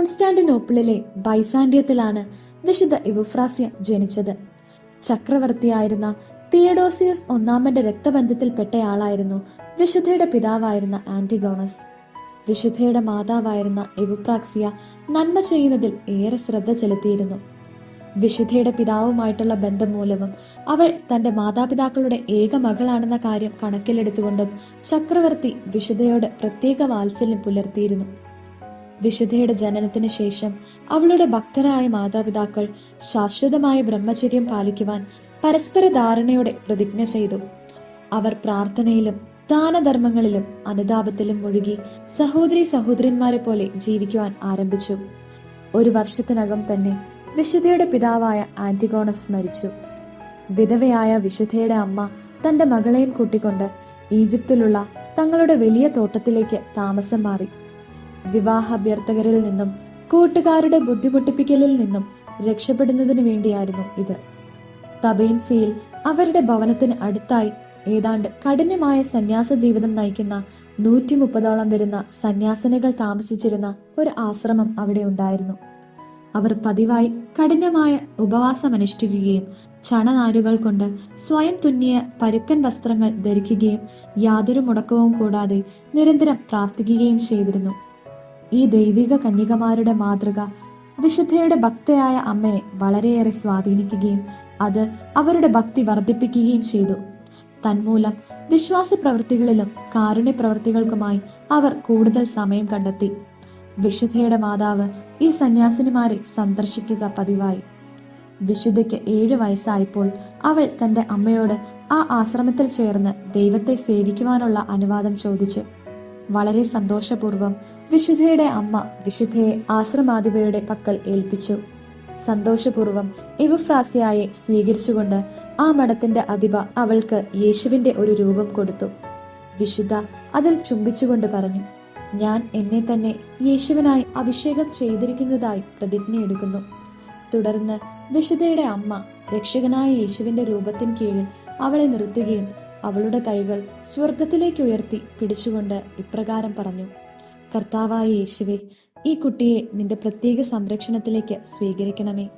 കോൺസ്റ്റാന്റിനോപ്പിളിലെ ബൈസാന്റിയത്തിലാണ് വിശുദ്ധ ഇവുഫ്രാസ്യ ജനിച്ചത്. ചക്രവർത്തിയായിരുന്ന തിയഡോസിയസ് ഒന്നാമന്റെ രക്തബന്ധത്തിൽപ്പെട്ടയാളായിരുന്നു വിശുദ്ധയുടെ പിതാവായിരുന്ന ആന്റിഗോണസ്. വിശുദ്ധയുടെ മാതാവായിരുന്ന എവുപ്രാക്സിയ നന്മ ചെയ്യുന്നതിൽ ഏറെ ശ്രദ്ധ ചെലുത്തിയിരുന്നു. വിശുദ്ധയുടെ പിതാവുമായിട്ടുള്ള ബന്ധം മൂലവും അവൾ തന്റെ മാതാപിതാക്കളുടെ ഏക മകളാണെന്ന കാര്യം കണക്കിലെടുത്തുകൊണ്ടും ചക്രവർത്തി വിശുദ്ധയോട് പ്രത്യേക വാത്സല്യം പുലർത്തിയിരുന്നു. വിശുദ്ധയുടെ ജനനത്തിന് ശേഷം അവളുടെ ഭക്തരായ മാതാപിതാക്കൾ ശാശ്വതമായ ബ്രഹ്മചര്യം പാലിക്കുവാൻ പരസ്പര ധാരണയോടെ പ്രതിജ്ഞ ചെയ്തു. അവർ പ്രാർത്ഥനയിലും ദാനധർമ്മങ്ങളിലും അനുതാപത്തിലും മുഴുകി സഹോദരി സഹോദരന്മാരെ പോലെ ജീവിക്കുവാൻ ആരംഭിച്ചു. ഒരു വർഷത്തിനകം തന്നെ വിശുദ്ധയുടെ പിതാവായ ആന്റിഗോണസ് മരിച്ചു. വിധവയായ വിശുദ്ധയുടെ അമ്മ തന്റെ മകളെയും കൂട്ടിക്കൊണ്ട് ഈജിപ്തിലുള്ള തങ്ങളുടെ വലിയ തോട്ടത്തിലേക്ക് താമസം മാറി. വിവാഹ അഭ്യർത്ഥകരിൽ നിന്നും കൂട്ടുകാരുടെ ബുദ്ധിമുട്ടിപ്പിക്കലിൽ നിന്നും രക്ഷപ്പെടുന്നതിന് വേണ്ടിയായിരുന്നു ഇത്. തബേൻസിയിൽ അവരുടെ ഭവനത്തിന് അടുത്തായി ഏതാണ്ട് കഠിനമായ സന്യാസ ജീവിതം നയിക്കുന്ന നൂറ്റി മുപ്പതോളം വരുന്ന സന്യാസിനികൾ താമസിച്ചിരുന്ന ഒരു ആശ്രമം അവിടെ ഉണ്ടായിരുന്നു. അവർ പതിവായി കഠിനമായ ഉപവാസം അനുഷ്ഠിക്കുകയും ചണനാരുകൾ കൊണ്ട് സ്വയം തുന്നിയ പരുക്കൻ വസ്ത്രങ്ങൾ ധരിക്കുകയും യാതൊരു മുടക്കവും കൂടാതെ നിരന്തരം പ്രാർത്ഥിക്കുകയും ചെയ്തിരുന്നു. ഈ ദൈവിക കന്യകമാരുടെ മാതൃക വിശുദ്ധയുടെ ഭക്തയായ അമ്മയെ വളരെയേറെ സ്വാധീനിക്കുകയും അത് അവരുടെ ഭക്തി വർദ്ധിപ്പിക്കുകയും ചെയ്തു. തന്മൂലം വിശ്വാസ പ്രവൃത്തികളിലും കാരുണ്യ പ്രവൃത്തികൾക്കുമായി അവർ കൂടുതൽ സമയം കണ്ടെത്തി. വിശുദ്ധയുടെ മാതാവ് ഈ സന്യാസിനിമാരെ സന്ദർശിക്കുക പതിവായി. വിശുദ്ധയ്ക്ക് ഏഴ് വയസ്സായപ്പോൾ അവൾ തന്റെ അമ്മയോട് ആ ആശ്രമത്തിൽ ചേർന്ന് ദൈവത്തെ സേവിക്കുവാനുള്ള അനുവാദം ചോദിച്ചു. വളരെ സന്തോഷപൂർവം വിശുദ്ധയുടെ അമ്മ വിശുദ്ധയെ ആശ്രമാധിപയുടെ പക്കൽ ഏൽപ്പിച്ചു. സന്തോഷപൂർവം ഇവുഫ്രാസിയായെ സ്വീകരിച്ചുകൊണ്ട് ആ മഠത്തിന്റെ അധിപ അവൾക്ക് യേശുവിന്റെ ഒരു രൂപം കൊടുത്തു. വിശുദ്ധ അതിൽ ചുംബിച്ചുകൊണ്ട് പറഞ്ഞു ഞാൻ എന്നെ തന്നെ യേശുവിനായി അഭിഷേകം ചെയ്തിരിക്കുന്നതായി പ്രതിജ്ഞയെടുക്കുന്നു തുടർന്ന് വിശുദ്ധയുടെ അമ്മ രക്ഷകനായ യേശുവിന്റെ രൂപത്തിൻ കീഴിൽ അവളെ നിർത്തുകയും അവളുടെ കൈകൾ സ്വർഗത്തിലേക്ക് ഉയർത്തി പിടിച്ചുകൊണ്ട് ഇപ്രകാരം പറഞ്ഞു കർത്താവായ യേശുവെ ഈ കുട്ടിയെ നിന്റെ പ്രത്യേക സംരക്ഷണത്തിലേക്ക് സ്വീകരിക്കണമേ.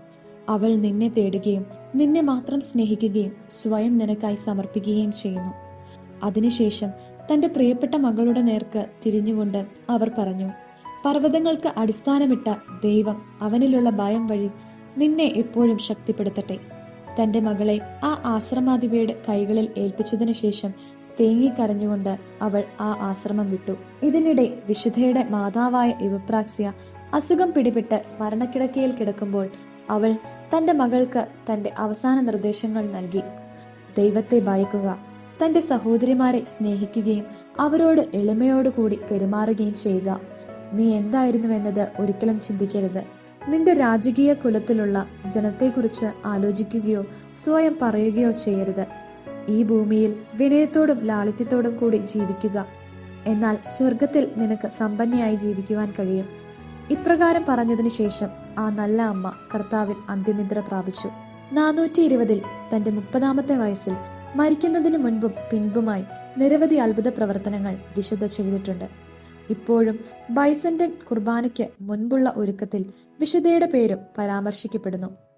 അവൾ നിന്നെ തേടുകയും നിന്നെ മാത്രം സ്നേഹിക്കുകയും സ്വയം നിനക്കായി സമർപ്പിക്കുകയും ചെയ്യുന്നു. അതിനുശേഷം തന്റെ പ്രിയപ്പെട്ട മകളുടെ നേർക്ക് തിരിഞ്ഞുകൊണ്ട് അവർ പറഞ്ഞു പർവതങ്ങൾക്ക് അടിസ്ഥാനമിട്ട ദൈവം അവനിലുള്ള ഭയം വഴി നിന്നെ എപ്പോഴും ശക്തിപ്പെടുത്തട്ടെ. തന്റെ മകളെ ആ ആശ്രമാധിപയുടെ കൈകളിൽ ഏൽപ്പിച്ചതിനു ശേഷം തേങ്ങിക്കരഞ്ഞുകൊണ്ട് അവൾ ആ ആശ്രമം വിട്ടു. ഇതിനിടെ വിശുദ്ധയുടെ മാതാവായ ഇവപ്രാക്സിയ അസുഖം പിടിപെട്ട് മരണക്കിടക്കയിൽ കിടക്കുമ്പോൾ അവൾ തന്റെ മകൾക്ക് തന്റെ അവസാന നിർദ്ദേശങ്ങൾ നൽകി. ദൈവത്തെ ഭയക്കുക തന്റെ സഹോദരിമാരെ സ്നേഹിക്കുകയും അവരോട് എളിമയോടുകൂടി പെരുമാറുകയും ചെയ്യുക. നീ എന്തായിരുന്നുവെന്നത് ഒരിക്കലും ചിന്തിക്കരുത്. നിന്റെ രാജകീയ കുലത്തിലുള്ള ജനത്തെക്കുറിച്ച് ആലോചിക്കുകയോ സ്വയം പറയുകയോ ചെയ്യരുത്. ഈ ഭൂമിയിൽ വിനയത്തോടും ലാളിത്യത്തോടും കൂടി ജീവിക്കുക. എന്നാൽ സ്വർഗത്തിൽ നിനക്ക് സമ്പന്നയായി ജീവിക്കുവാൻ കഴിയും. ഇപ്രകാരം പറഞ്ഞതിനു ശേഷം ആ നല്ല അമ്മ കർത്താവിൽ അന്ത്യനിദ്ര പ്രാപിച്ചു. നാനൂറ്റി ഇരുപതിൽ തന്റെ മുപ്പതാമത്തെ വയസ്സിൽ മരിക്കുന്നതിനു മുൻപും പിൻപുമായി നിരവധി അത്ഭുത പ്രവർത്തനങ്ങൾ വിശുദ്ധ ചെയ്തിട്ടുണ്ട്. ഇപ്പോഴും ബൈസന്റൻ കുർബാനയ്ക്ക് മുൻപുള്ള ഒരുക്കത്തിൽ വിശുദ്ധയുടെ പേരും പരാമർശിക്കപ്പെടുന്നു.